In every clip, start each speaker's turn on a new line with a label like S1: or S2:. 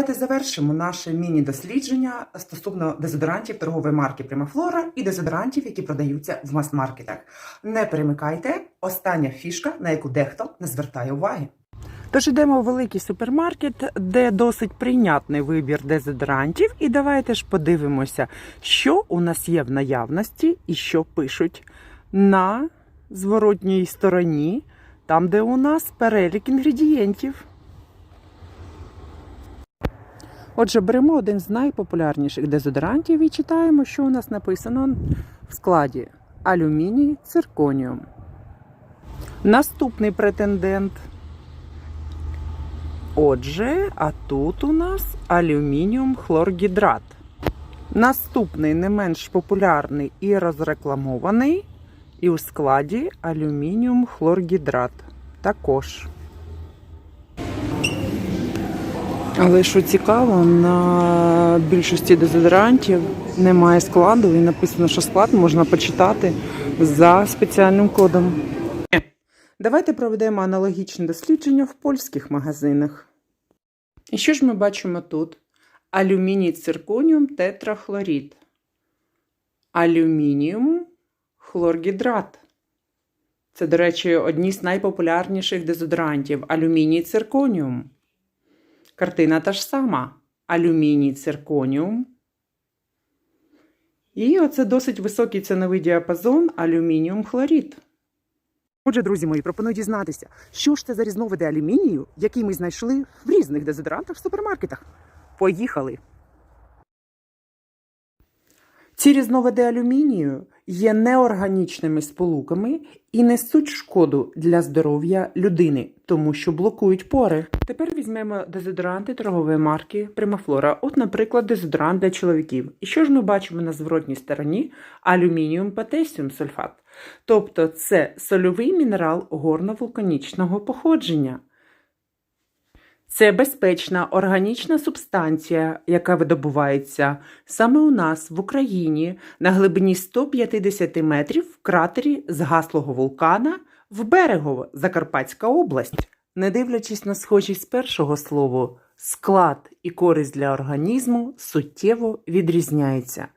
S1: давайте завершимо наше міні-дослідження стосовно дезодорантів торгової марки Примафлора і дезодорантів, які продаються в мас-маркетах. Не перемикайте, остання фішка, на яку дехто не звертає уваги.
S2: Тож йдемо в великий супермаркет, де досить прийнятний вибір дезодорантів. І давайте ж подивимося, що у нас є в наявності і що пишуть на зворотній стороні, там, де у нас перелік інгредієнтів. Отже, беремо один з найпопулярніших дезодорантів і читаємо, що у нас написано в складі: алюміній, цирконіум. Наступний претендент. Отже, а тут у нас алюмініум хлоргідрат. Наступний не менш популярний і розрекламований, і у складі алюмініум хлоргідрат. Також. Але що цікаво, на більшості дезодорантів немає складу, і написано, що склад можна почитати за спеціальним кодом. Давайте проведемо аналогічне дослідження в польських магазинах. І що ж ми бачимо тут? Алюміній цирконіум тетрахлорид. Алюмініум хлоргідрат. Це, до речі, одні з найпопулярніших дезодорантів алюміній цирконіум. Картина та ж сама: алюміній цирконіум. І оце досить високий ціновий діапазон алюмініум хлорід. Отже, друзі мої, пропоную дізнатися, що ж це за різновиди алюмінію, який ми знайшли в різних дезодорантах в супермаркетах. Поїхали! Ці різновиди алюмінію є неорганічними сполуками і несуть шкоду для здоров'я людини, тому що блокують пори. Тепер візьмемо дезодоранти торгової марки Примафлора. От, наприклад, дезодорант для чоловіків. І що ж ми бачимо на зворотній стороні? Алюмініум потесіум сульфат. Тобто це сольовий мінерал горно-вулканічного походження. Це безпечна органічна субстанція, яка видобувається саме у нас в Україні на глибині 150 метрів в кратері згаслого вулкана в Берегово, Закарпатська область. Не дивлячись на схожість першого слова, склад і користь для організму суттєво відрізняються.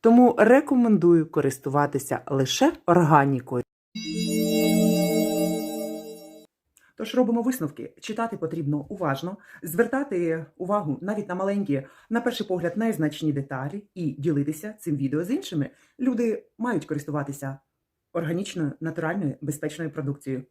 S2: Тому рекомендую користуватися лише органікою. Тож робимо висновки. Читати потрібно уважно, звертати увагу навіть на маленькі, на перший погляд, незначні деталі і ділитися цим відео з іншими. Люди мають користуватися органічною, натуральною, безпечною продукцією.